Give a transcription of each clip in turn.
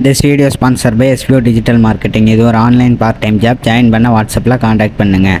This video sponsor by SPO digital marketing இது ஒரு online part time job join பண்ண வாட்ஸ்அப்பில் காண்டாக்ட் பண்ணுங்கள்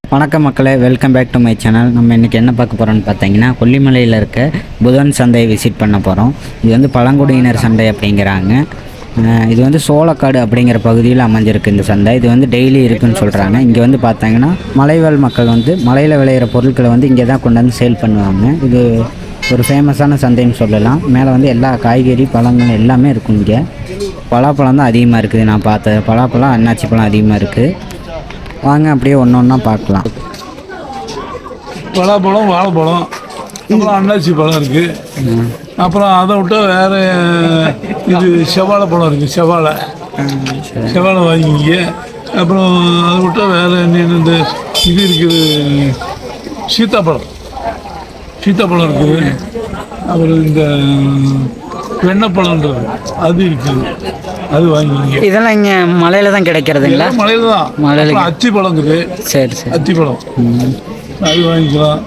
வணக்கம் மக்களே welcome back to my channel நம்ம இன்றைக்கி என்ன பார்க்க போகிறோம்னு பார்த்தீங்கன்னா கொல்லிமலையில் இருக்க புதன் சந்தையை விசிட் பண்ண போகிறோம் இது வந்து பழங்குடியினர் சந்தை அப்படிங்கிறாங்க. இது வந்து சோளக்காடு அப்படிங்கிற பகுதியில் அமைஞ்சிருக்கு இந்த சந்தை. இது வந்து டெய்லி இருக்குன்னு சொல்கிறாங்க இங்கே வந்து பார்த்தாங்கன்னா மலைவாழ் மக்கள் வந்து மலையில் விளையிற பொருட்களை வந்து இங்கே தான் கொண்டு வந்து சேல் பண்ணுவாங்க. இது ஒரு ஃபேமஸான சந்தைன்னு சொல்லலாம். மேலே வந்து எல்லா காய்கறி பழங்கள் எல்லாமே இருக்கும் இங்கே. பலாப்பழம் தான் அதிகமாக இருக்குது. நான் பார்த்தேன். பலாப்பழம் அன்னாச்சி பழம் அதிகமாக இருக்குது வாங்க அப்படியே ஒன்று ஒன்றா பார்க்கலாம். பலாப்பழம் வாழைப்பழம் அப்புறம் அன்னாச்சி பழம் இருக்குது அப்புறம் அதை விட்டால் வேறு இது செவ்வாழை பழம் இருக்குது செவ்வாழை. செவ்வாழை வாங்கிங்க அப்புறம் அதை விட்டால் வேறு என்ன இந்த இது இருக்குது சீத்தாப்பழம். சீத்தாப்பழம் இருக்குது. அப்புறம் இந்த வெண்ணப்பழம்ன்றது அது இருக்குது. அது வாங்கிங்க இதெல்லாம் இங்கே மலையில் தான் கிடைக்கிறதுங்களா? மலையில் தான். மலையில அத்தி பழம் இருக்குது. சரி சரி. அத்திப்பழம் அது வாங்கிக்கலாம்.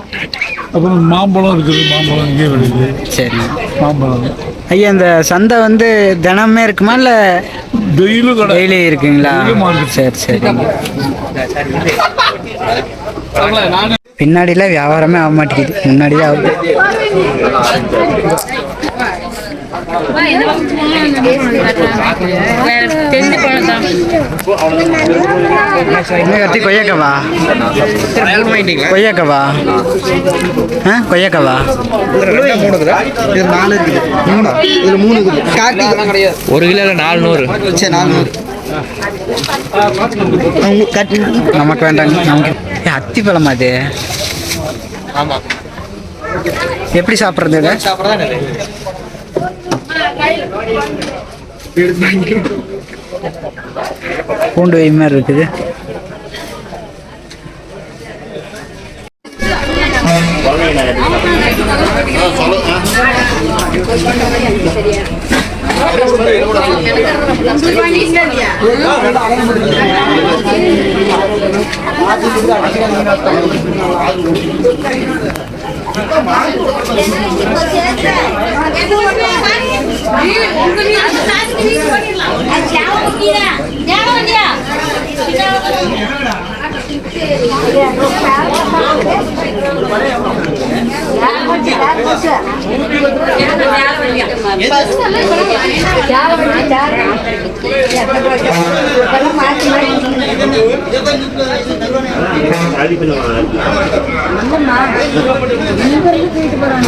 அப்புறம் மாம்பழம் இருக்குது. மாம்பழம் இங்கே விளையுது சரி. மாம்பழம். ஐயா இந்த சந்தை வந்து தினமே இருக்குமா இல்லை டெய்லியும் கடை. டெய்லி இருக்குங்களா. சரி சரி. பின்னாடிலாம் வியாபாரமே ஆக மாட்டேங்குது. முன்னாடி தான் ஆகுது. பழம் கத்தி கொய்யாக்கவா? கொய்யாக்கவா? ஆ கொய்யாக்கவா? ஒரு கிலோ நாலு நூறு நமக்கு வேண்டாங்க நமக்கு. அத்தி பழமா அது ஆமா. எப்படி சாப்பிட்றது இதை? பூண்டு வை மாதிரி இருக்குது. மாட்டி மாட்டி போயிட்டு போறாங்க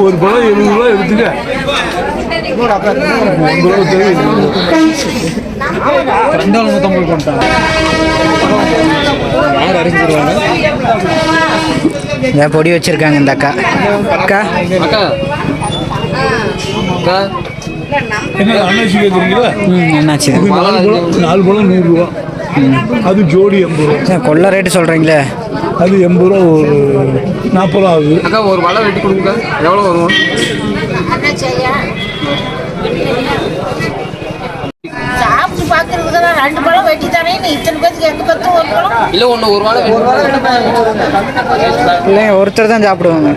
ஒரு பழம் எழுபது ரூபா எடுத்துக்க. ஐம்பது ரூபா தெரியும் இதை பொடி வச்சிருக்காங்க இந்த அக்கா. அக்கா. அக்கா. அக்கா. என்ன அன்னாச்சி கேட்குறீங்களா? இது நாலு பழம் நாலு பழம் நூறுரூவா அது ஜோடி எண்பது ரூபா. கொள்ள ரேட்டு சொல்கிறீங்களே அது எண்பது ரூபா ஒரு நாற்பது ரூபா ஆகுது. அக்கா ஒரு வலை வெட்டி கொடுங்க. எவ்வளோ வரும்? சாப்பிட்டு பார்க்கறதுக்கு தான் ரெண்டு பழம் வெட்டி தானே நீ இத்தனை பேருக்கு எங்க பத்து ஒரு பழம்? இல்லை ஒன்று ஒரு வலை இல்லைங்க ஒருத்தர் தான் சாப்பிடுவாங்க.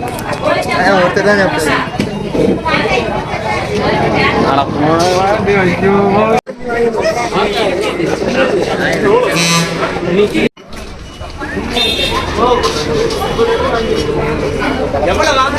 எவ்வளவு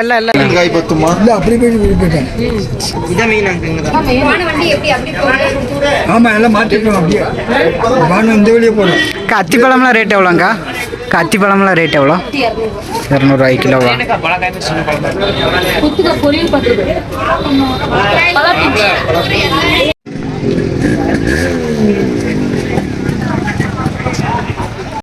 எல்லாம் எல்லாம். காய் பத்துமா? இல்லை அப்படி போய் போயிட்டேன் ஆமாம் எல்லாம் மாற்றிட்டோம் அப்படியே. வானம் இந்த வழியே போகிறோம் அத்திப்பழம்லாம் ரேட் எவ்வளோங்க்கா அத்திப்பழம்லாம் ரேட் எவ்வளோ? இரநூறுவாய் கிலோவா? பொரியல்